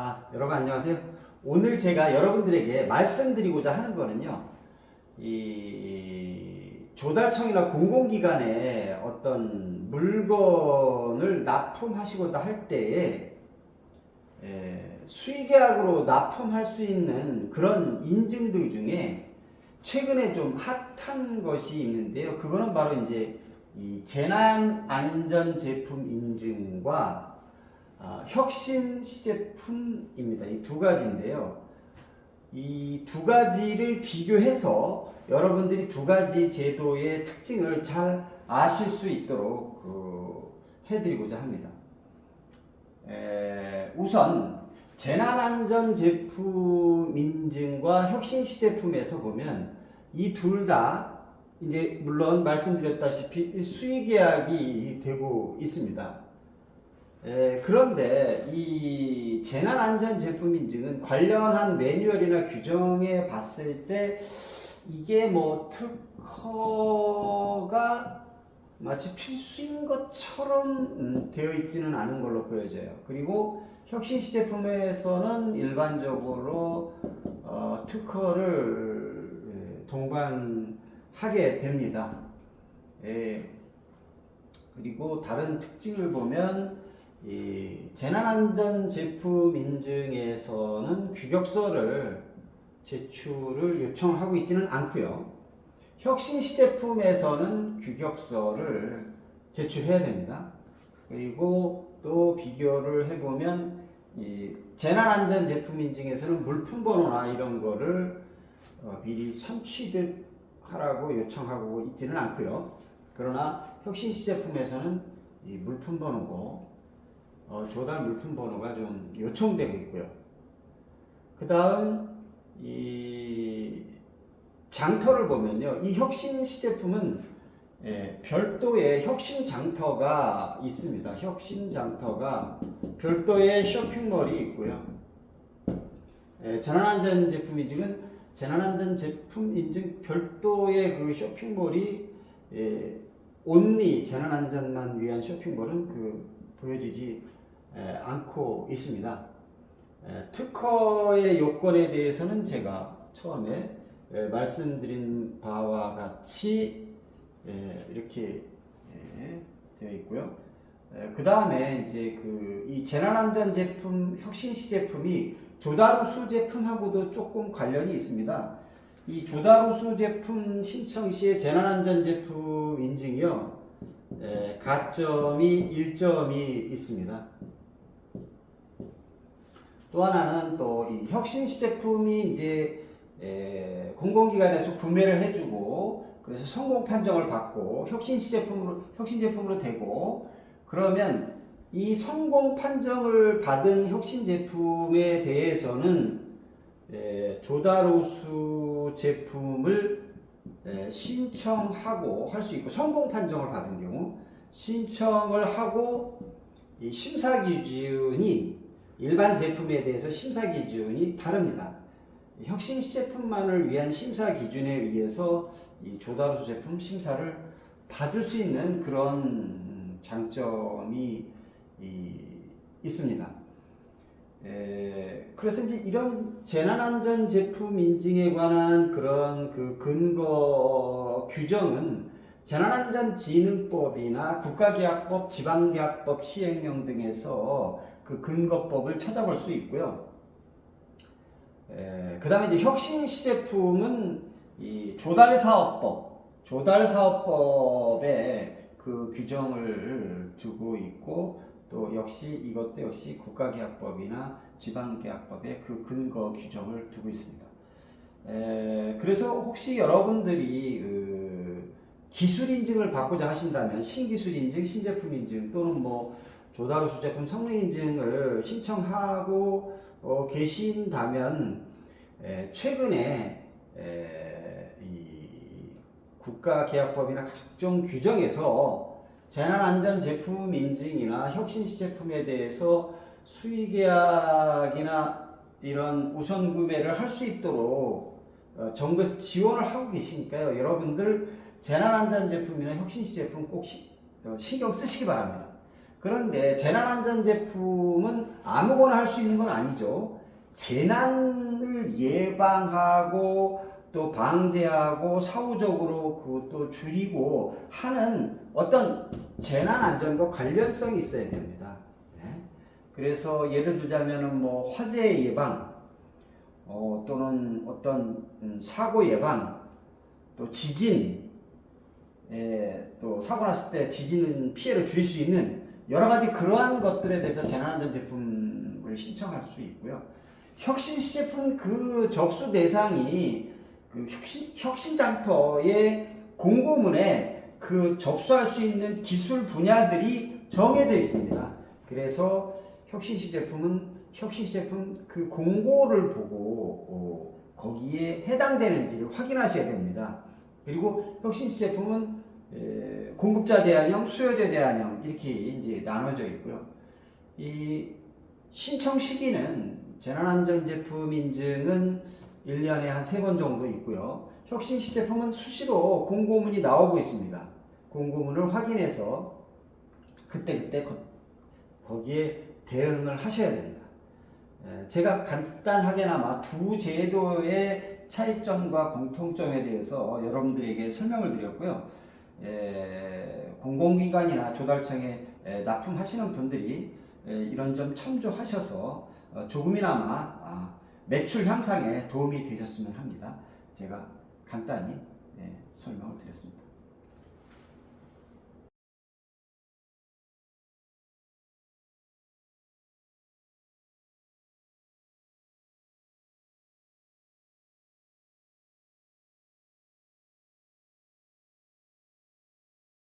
아, 여러분 안녕하세요. 오늘 제가 여러분들에게 말씀드리고자 하는 거는요. 이 조달청이나 공공기관에 어떤 물건을 납품하시고자 할 때에 에, 수의계약으로 납품할 수 있는 그런 인증들 중에 최근에 좀 핫한 것이 있는데요. 그거는 바로 이제 이 재난 안전 제품 인증과 아, 혁신 시제품입니다. 이 두 가지인데요. 이 두 가지를 비교해서 여러분들이 두 가지 제도의 특징을 잘 아실 수 있도록 그, 해드리고자 합니다. 에, 우선 재난안전 제품 인증과 혁신 시제품에서 보면 이 둘 다 이제 물론 말씀드렸다시피 수의 계약이 되고 있습니다. 에, 그런데 이 재난안전 제품 인증은 관련한 매뉴얼이나 규정에 봤을 때 이게 뭐 특허가 마치 필수인 것처럼 음, 되어 있지는 않은 걸로 보여져요. 그리고 혁신 시 제품에서는 일반적으로 어, 특허를 예, 동반하게 됩니다. 예, 그리고 다른 특징을 보면 이 재난안전 제품 인증에서는 규격서를 제출을 요청하고 있지는 않고요. 혁신 시 제품에서는 규격서를 제출해야 됩니다. 그리고 또 비교를 해보면 이 재난안전 제품 인증에서는 물품 번호나 이런 거를 어, 미리 선취하라고 요청하고 있지는 않고요. 그러나 혁신 시 제품에서는 이 물품 번호고 어, 조달 물품 번호가 좀 요청되고 있고요. 그 다음 이 장터를 보면요, 이 혁신 시제품은 예, 별도의 혁신 장터가 있습니다. 혁신 장터가 별도의 쇼핑몰이 있고요. 예, 재난안전 제품 인증은 재난안전 제품 인증 별도의 그 쇼핑몰이 예, 온리 재난안전만 위한 쇼핑몰은 그 보여지지 에, 않고 있습니다. 에, 특허의 요건에 대해서는 제가 처음에 에, 말씀드린 바와 같이 에, 이렇게 에, 되어 있고요. 그 다음에 이제 그 이 재난안전 제품 혁신시 제품이 조다루수 제품하고도 조금 관련이 있습니다. 이 조다루수 제품 신청 시에 재난안전 제품 인증이요. 에, 가점이 1점이 있습니다. 또 하나는 또 이 혁신시 제품이 이제 에, 공공기관에서 구매를 해주고 그래서 성공 판정을 받고 혁신시 제품으로 혁신 제품으로 되고 그러면 이 성공 판정을 받은 혁신 제품에 대해서는 에, 조다로수 제품을 에, 신청하고 할 수 있고 성공 판정을 받은 경우 신청을 하고 이 심사 기준이 일반 제품에 대해서 심사 기준이 다릅니다. 혁신 시제품만을 위한 심사 기준에 의해서 이 조다로수 제품 심사를 받을 수 있는 그런 장점이 이, 있습니다. 에, 그래서 이제 이런 재난안전 제품 인증에 관한 그런 그 근거 규정은 재난안전진흥법이나 국가계약법, 지방계약법 시행령 등에서 그 근거법을 찾아볼 수 있고요. 그 다음에 이제 혁신 시제품은 이 조달 사업법, 조달 사업법에 그 규정을 두고 있고 또 역시 이것도 역시 국가계약법이나 지방계약법에 그 근거 규정을 두고 있습니다. 에, 그래서 혹시 여러분들이 그 기술 인증을 받고자 하신다면 신기술 인증, 신제품 인증 또는 뭐 조다루수 제품 성능 인증을 신청하고 어, 계신다면 에, 최근에 에, 이 국가계약법이나 각종 규정에서 재난안전 제품 인증이나 혁신시 제품에 대해서 수의계약이나 이런 우선 구매를 할 수 있도록 어, 정부에서 지원을 하고 계시니까요. 여러분들 재난안전 제품이나 혁신시 제품 꼭 시, 어, 신경 쓰시기 바랍니다. 그런데 재난안전 제품은 아무거나 할 수 있는 건 아니죠. 재난을 예방하고 또 방제하고 사후적으로 그것도 줄이고 하는 어떤 재난 안전과 관련성이 있어야 됩니다. 네. 그래서 예를 들자면은 뭐 화재 예방 어, 또는 어떤 음, 사고 예방 또 지진 에, 또 사고 났을 때 지진 피해를 줄일 수 있는 여러 가지 그러한 것들에 대해서 재난안전 제품을 신청할 수 있고요. 혁신 제품 그 접수 대상이 그 혁신 혁신 장터의 공고문에 그 접수할 수 있는 기술 분야들이 정해져 있습니다. 그래서 혁신 시 제품은 혁신 시 제품 그 공고를 보고 어, 거기에 해당되는지를 확인하셔야 됩니다. 그리고 혁신 시 제품은 에, 공급자 제한형, 수요자 제한형 이렇게 이제 나눠져 있고요. 이 신청 시기는 재난안전 제품 인증은 1년에 한세번 정도 있고요. 혁신시 제품은 수시로 공고문이 나오고 있습니다. 공고문을 확인해서 그때그때 거, 거기에 대응을 하셔야 됩니다. 에, 제가 간단하게나마 두 제도의 차이점과 공통점에 대해서 여러분들에게 설명을 드렸고요. 에, 공공기관이나 조달청에 에, 납품하시는 분들이 에, 이런 점 참조하셔서 어, 조금이나마 아, 매출 향상에 도움이 되셨으면 합니다. 제가 간단히 예, 설명을 드렸습니다.